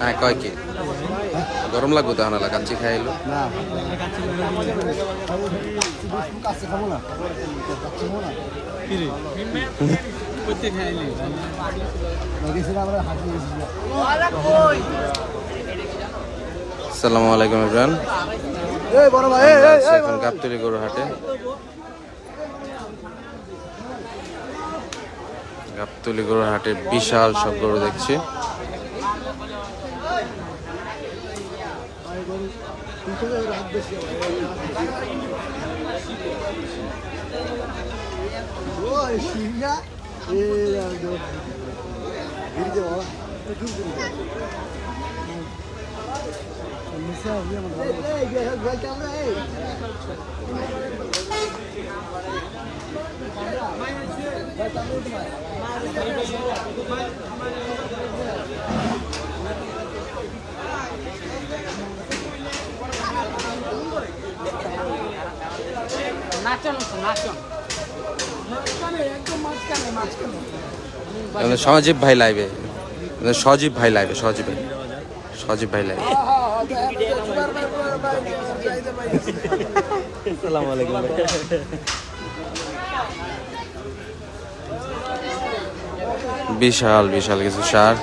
হ্যাঁ কয় কি? গরম লাগবো তো হানালা কাঞ্চি খাইলো না হাঁটি গেছিলাম আসসালামু আলাইকুম ইমরান এখন গাবতলি গরু হাটে। গাবতলি গরু হাটে বিশাল সব গরু দেখছি। ও এই শিঙ্গা এই একদম গিরিজে বাবা একটু দূর করে দাও। নিচে আমি আমার বাবা- এই, এই, এই, ভাই, কেমন, এই? ভাই, কেমন তোমার? আমাদের সজীব ভাই লাইভে আমাদের সজীব ভাই লাইভে সজীব ভাই। সজীব ভাই লাইভে আসসালামু আলাইকুম। বিশাল বিশাল কিছু সার।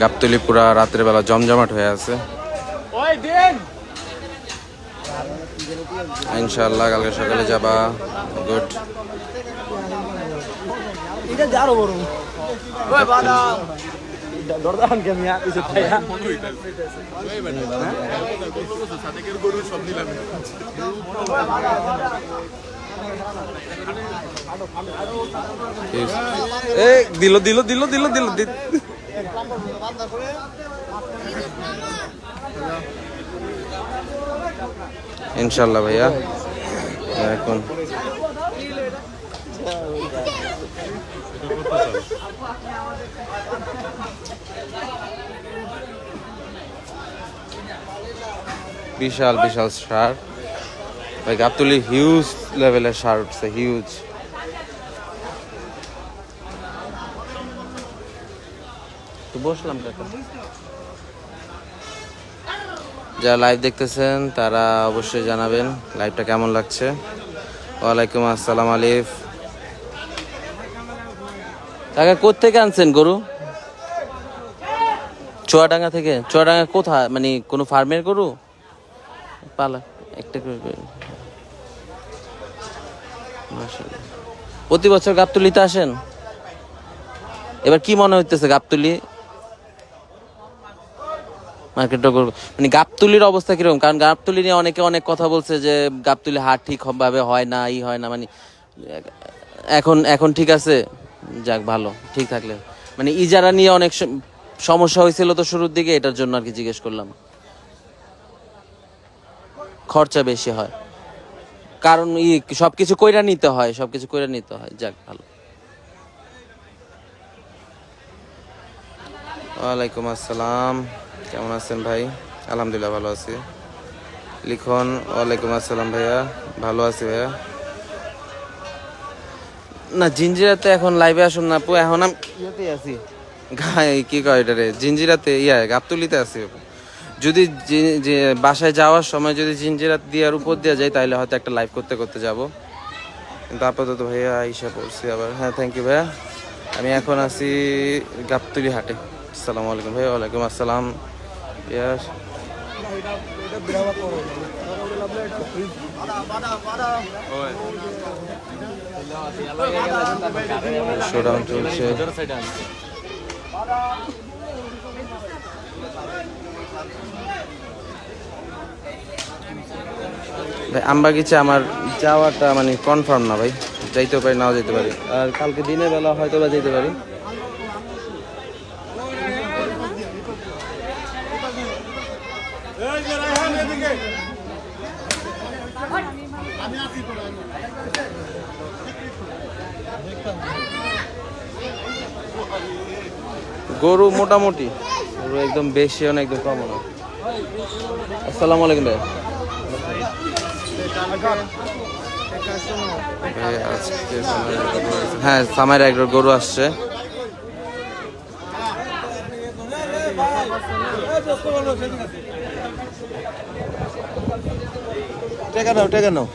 গাবতলি পুরা রাত্রে বেলা জমজমাট হয়ে আছে। ইনশাল্লাহ কালকে সকালে যাবা। গুড। দিল দিল দিল দিল দিল দি- ইনশাল্লাহ ভাইয়া। এখন। বিশাল বিশাল সার। ভাই গাবতলি হিউজ লেভেলের সার উঠছে হিউজ বসলাম কাকা যারা লাইভ দেখতেছেন, তারা অবশ্যই জানাবেন লাইভটা কেমন লাগছে। ওয়ালাইকুম আসসালাম আলিফ। কাকা কোথেকে আনছেন গরু? চুয়াডাঙ্গা থেকে। চুয়াডাঙ্গা কোথায়? মানে কোনো ফার্মের গরু? পালা, একটা। প্রতি বছর গাবতলিতে আসেন? এবার কি মনে হইতেছে গাবতলি? মার্কেটটা মানে গাবতলির অবস্থা কীরকম? কারণ গাবতলি নিয়ে অনেকে অনেক কথা বলছে যে গাবতলি হাট ঠিক ভাবে হয় না, ই হয় না মানে এখন এখন ঠিক আছে, যাক ভালো, ঠিক থাকলে। মানে ইজারা নিয়ে অনেক সম- সমস্যা হয়েছিল তো শুরুর দিকে, এটার জন্য আর কি জিজ্ঞেস করলাম। খরচা বেশি হয়। কারণ ই সবকিছু কইরা নিতে হয়, সবকিছু কইরা নিতে হয়, যাক ভালো। ওয়ালাইকুম আসসালাম। কেমন আছেন ভাই? আলহামদুলিল্লাহ ভালো আছি। লিখন ওয়ালাইকুম আসসালাম ভাইয়া। ভালো আছি ভাইয়া। না জিঞ্জিরাতে এখন লাইভে আসুন না আপু এখন আমি ইয়েতে আছি। গায়ে কি কয় এটা রে? জিঞ্জিরাতে ইয়া গাবতলিতে আছি যদি যে বাসায় যাওয়ার সময় যদি জিঞ্জিরাত দিয়ার উপর দিয়ে যাই তাহলে হয়তো একটা লাইভ করতে করতে যাব। কিন্তু আপাতত ভাইয়া আইসা পড়ছি আবার। হ্যাঁ থ্যাংক ইউ ভাইয়া। আমি এখন আছি গাবতলি হাটে। আসসালামু আলাইকুম ভাইয়া ওয়ালাইকুম আসসালাম। ইয়াস শোডাউন চলছে। ভাই, আমবাগিচা আমার যাওয়াটা মানে কনফার্ম না ভাই। যাইতেও পারি, নাও যেতে পারি। আর কালকে দিনের বেলা হয়তো বা যেতে পারি। গরু মোটামুটি। গরু একদম বেশি অনেক একদম কমও না। আসসালামু আলাইকুম ভাই। হ্যাঁ সামের একটা গরু আসছে। টেকা নাও। টেকা নাও।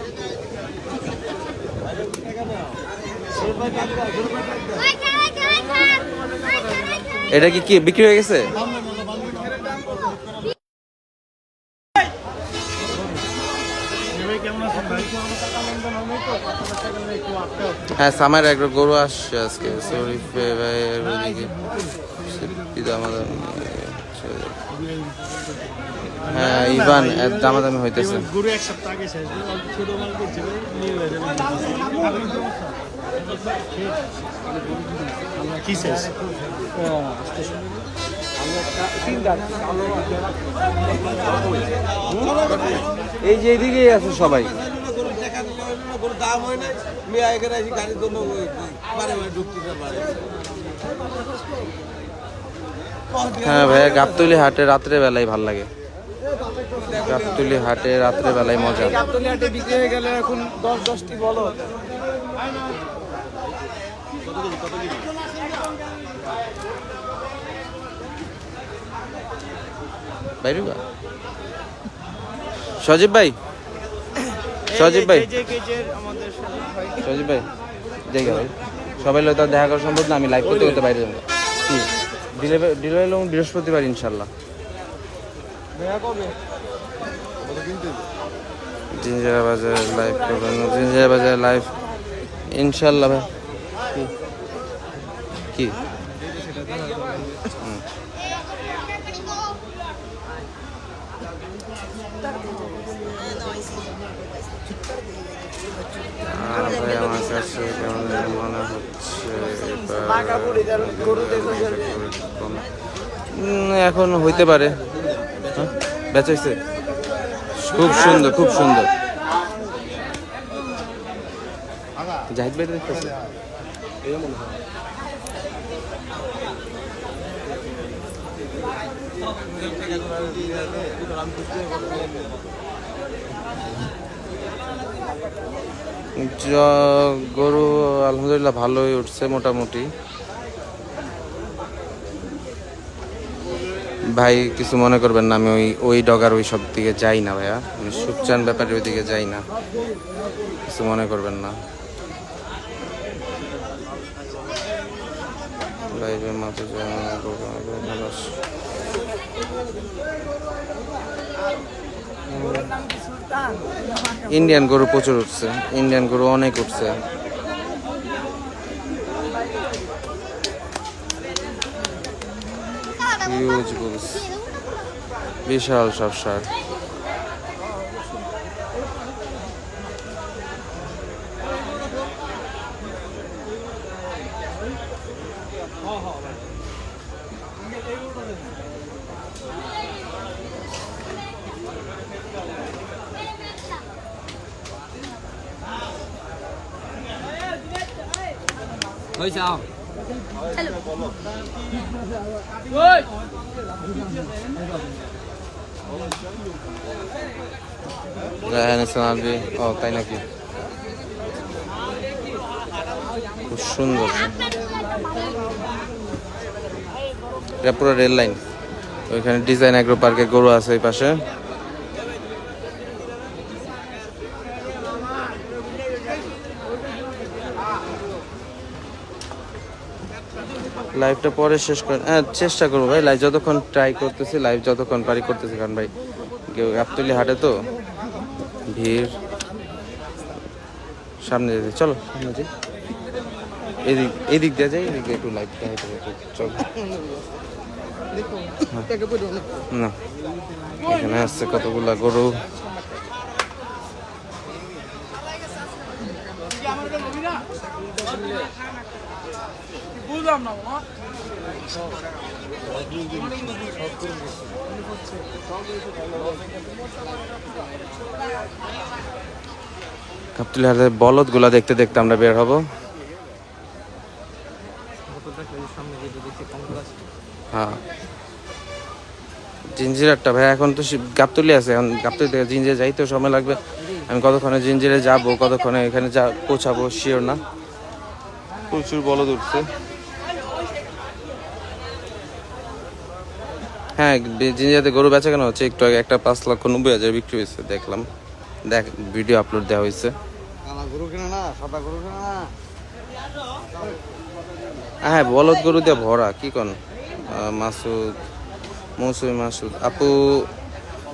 এটা কি কি, বিক্রি হয়ে গেছে? হ্যাঁ সামার একটা গরু আসছে আজকে। ওইদিকে হ্যাঁ ইভান হইতেছে এক ছোট হয়ে কি এই যে এইদিকেই আছে সবাই। দাম হয় না মেয়ে এখানে এসে গাড়ির জন্য পারে ঢুকতে পারে হ্যাঁ ভাইয়া গাবতলি হাটে রাত্রে বেলায় ভালো লাগে। গাবতলি হাটে রাত্রে বেলায় মজা গাবতলিয়াতে বিক্রি হয়ে গেলে এখন দশ দশটি বলো বাইরে সজীব ভাই? সজীব ভাই? সজীব ভাই দেখে ভাই। সবাই লোক দেখা করা সম্ভব না আমি লাইভ করতে করতে বাইরে যাব। কি? ডিলে এলো বৃহস্পতিবার ইনশাল্লাহ। ভাইয়া বাজার লাইভ করবেন জিঞ্জারা বাজার লাইভ ইনশাল্লাহ ভাই। কি কি হুম। আর আমার কাছে মনে হচ্ছে এখন হইতে পারে। হ্যাঁ? বেচা হইছে? খুব সুন্দর খুব সুন্দর। গরু আলহামদুলিল্লাহ ভালোই উঠছে মোটামুটি। ভাই, কিছু মনে করবেন না, আমি ওই ওই ডগার ওই সব দিকে যাই না ভাইয়া। আমি সুপচান ব্যাপারে ওই দিকে যাই না। কিছু মনে করবেন না। লাইভে মাথা যায় না, গরু আমাকে ভালোবাসে। ইন্ডিয়ান গরু প্রচুর উঠছে। ইন্ডিয়ান গরু অনেক উঠছে। বিশাল সব সার। রায়হান ইসলাম আলবি ও, তাই নাকি? খুব সুন্দর। এটা পুরো রেল লাইন। ওইখানে ডিজাইন অ্যাগ্রো পার্কে গরু আছে এই পাশে। লাইভটা পরে শেষ করে হ্যাঁ চেষ্টা করব ভাই লাইভ যতক্ষণ ট্রাই করতেছি লাইভ যতক্ষণ পারি করতেছি, কারণ ভাই, কেউ গাবতলি হাটে তো, ভিড়। সামনে যেতে চলো, সামনে যাই। এদিক এদিক দিয়ে যাই, এদিকে একটু লাইভ চলো। না, এখানে আসছে কতগুলা গরু। বুঝলাম না মামা গাবতলি হাটে বলদগুলা দেখতে দেখতে আমরা বের হব। হ্যাঁ। জিঞ্জিরারটা ভাই এখন তো শি- গাবতলি আছে এখন গাবতলি থেকে জিঞ্জিরে যাইতেও সময় লাগবে। আমি কতক্ষণে জিঞ্জিরে যাব কতক্ষণে এখানে যা পৌঁছাবো শিওর না? প্রচুর বলদ উঠছে। হ্যাঁ বে- গরু বেচা কেন হচ্ছে একটু আগে একটা পাঁচ লক্ষ নব্বই হাজার বিক্রি হয়েছে দেখলাম। দেখ ভিডিও আপলোড দেওয়া হয়েছে। হ্যাঁ বলদ গরু দিয়ে ভরা কি কোন? মাসুদ মৌসুমি মাসুদ। আপু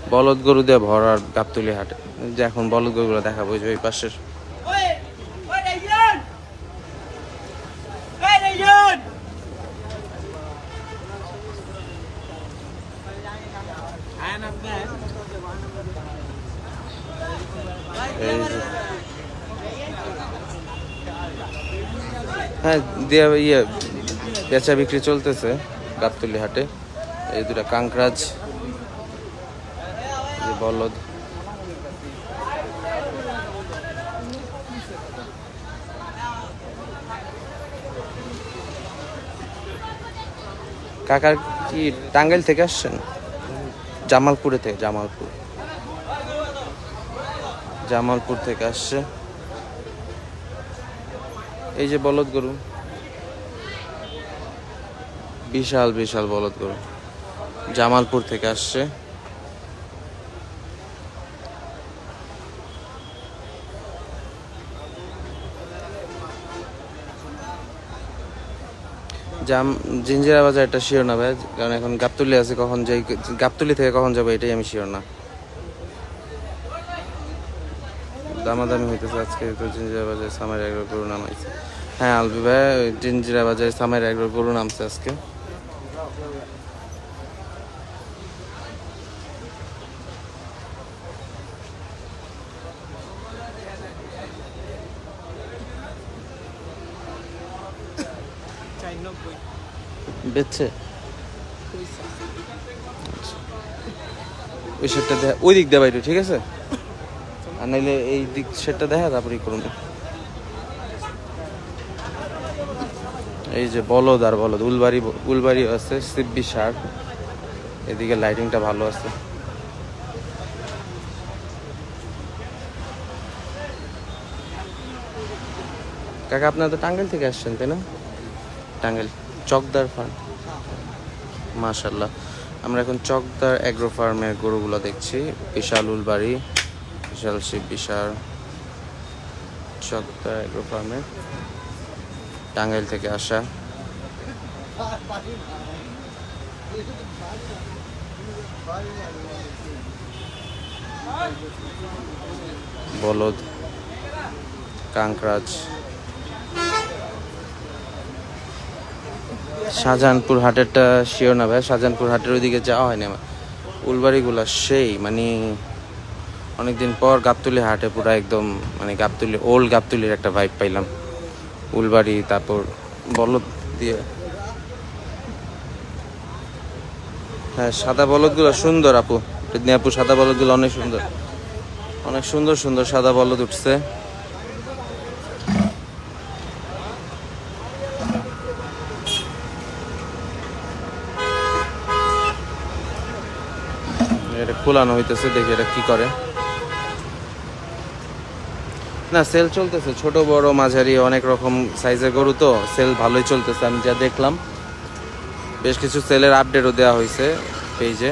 বলদ গরু দিয়ে ভরা গাবতুলি হাটে। যে এখন বলদ গরুগুলো দেখাবো যে ওই পাশের। এই হ্যাঁ দিয়ে ইয়ে বেচা বিক্রি চলতেছে গাবতলি হাটে। এই দুটা এই বলদ। কাকার কি টাঙ্গাইল থেকে আসছেন? জামালপুরে থেকে, জামালপুর। জামালপুর থেকে আসছে। এই যে বলদ গরু। বিশাল বিশাল বলদ গরু। জামালপুর থেকে আসছে। জাম, জিঞ্জিরা বাজার এটা শিওর না ভাই, কারণ এখন গাবতলি আছে, কখন যাই, গাবতলি থেকে কখন যাব এটাই আমি শিওর না। দামাদামি হইতেছে আজকে, তো জিঞ্জিরা বাজারে সামের এগ্রো গরু নামাইছে। হ্যাঁ আলবি ভাই জিঞ্জিরা বাজার সামের এগ্রো গরু নামছে আজকে। ওই সেটটা ওই দিক দিয়ে বাইরে, ঠিক আছে? আর নাইলে এই দিক সেটটা দেখা, তারপরে করুন। এই যে বলদ আর বলদ, উলবাড়ি উলবাড়ি আছে, সিব্বি সার। এদিকে লাইটিংটা ভালো আছে। কাকা, আপনারা তো টাঙ্গাইল থেকে আসছেন, তাই না? টাঙ্গাইল, চকদার ফার্ম মাশাল্লাহ আমরা এখন চকদার অ্যাগ্রো ফার্মের গরুগুলো দেখছি, বিশাল উলবাড়ি। বিশাল শিব বিশাল চকদার অ্যাগ্রো ফার্মের টাঙ্গাইল থেকে আসা। বলদ কাঙ্করাজ শাহজাহানপুর হাটেরটা শিওর না ভাই, শাহজাহানপুর হাটের ওইদিকে যাওয়া হয়নি আমার। উলবাড়িগুলা সেই মানে অনেকদিন পর গাবতুলি হাটে পুরো একদম মানে গাবতুলি, ওল্ড গাবতুলির একটা ভাইব পাইলাম। উলবাড়ি, তারপর বলদ দিয়ে। হ্যাঁ সাদা বলদগুলো সুন্দর আপু। আপু সাদা বলদগুলো অনেক সুন্দর। অনেক সুন্দর সুন্দর সাদা বলদ উঠছে। এটা খোলানো হইতেছে, দেখি এটা কি করে। না সেল চলতেছে। ছোট বড় মাঝারি অনেক রকম সাইজের গরু তো সেল ভালোই চলতেছে আমি যা দেখলাম। বেশ কিছু সেলের আপডেটও দেওয়া হয়েছে পেজে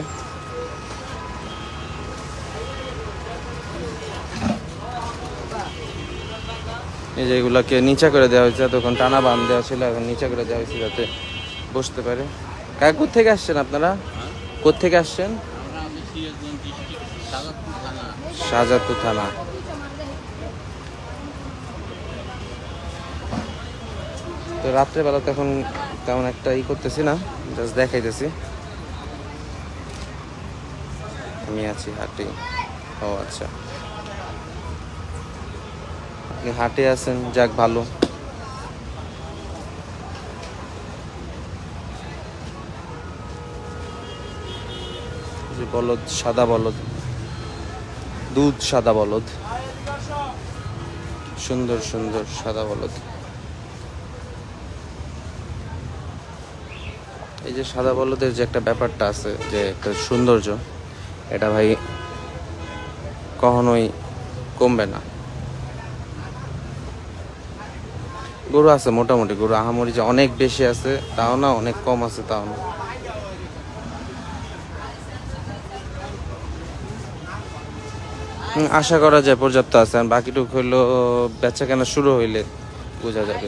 এই যে এগুলাকে নিচা করে দেওয়া হয়েছে তখন টানা বান দেওয়া ছিল এখন নিচা করে দেওয়া হয়েছে যাতে বসতে পারে। কাকা থেকে আসছেন আপনারা? থেকে আসছেন? শাহজাদপুর থানা। তো রাত্রেবেলা তো এখন তেমন একটা ই করতেছি না জাস্ট দেখাইতেছি। আমি আছি হাটে। ও আচ্ছা। আপনি হাটে আছেন, যাক, ভালো। বলদ, সাদা বলদ। দুধ সাদা বলদ। সুন্দর সুন্দর সাদা বলদ। এই যে সাদা বলদের যে একটা ব্যাপারটা আছে, যে একটা সৌন্দর্য, এটা ভাই কখনোই কমবে না। গরু আছে মোটামুটি, গরু আহামরি যে অনেক বেশি আছে, তাও না, অনেক কম আছে তাও না। আশা করা যায় পর্যাপ্ত আছে, আর বাকিটুকু হইল বেচা কেনা শুরু হইলে বোঝা যাবে।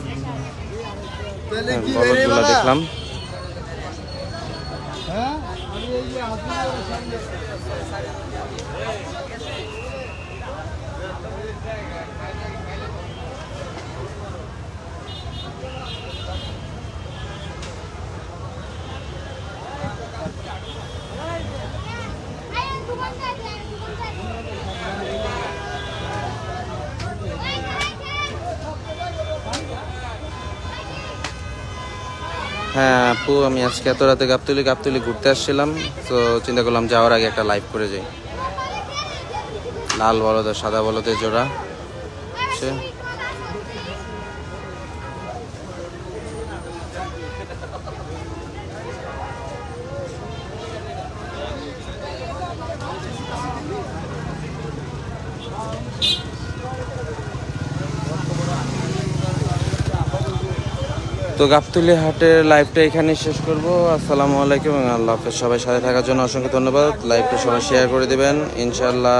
বলদগুলো দেখলাম। হ্যাঁ? আপু, আমি আজকে এত রাতে গাবতলি গাবতলি ঘুরতে আসছিলাম, তো চিন্তা করলাম যাওয়ার আগে একটা লাইভ করে যাই। লাল বলদ সাদা বলদের জোড়া। তো গাবতলি হাটের লাইভটা এখানে শেষ করব। আসসালামু আলাইকুম আল্লাহ হাফেজ। সবাই সাথে থাকার জন্য অসংখ্য ধন্যবাদ। লাইভটা সবাই শেয়ার করে দেবেন। ইনশাআল্লাহ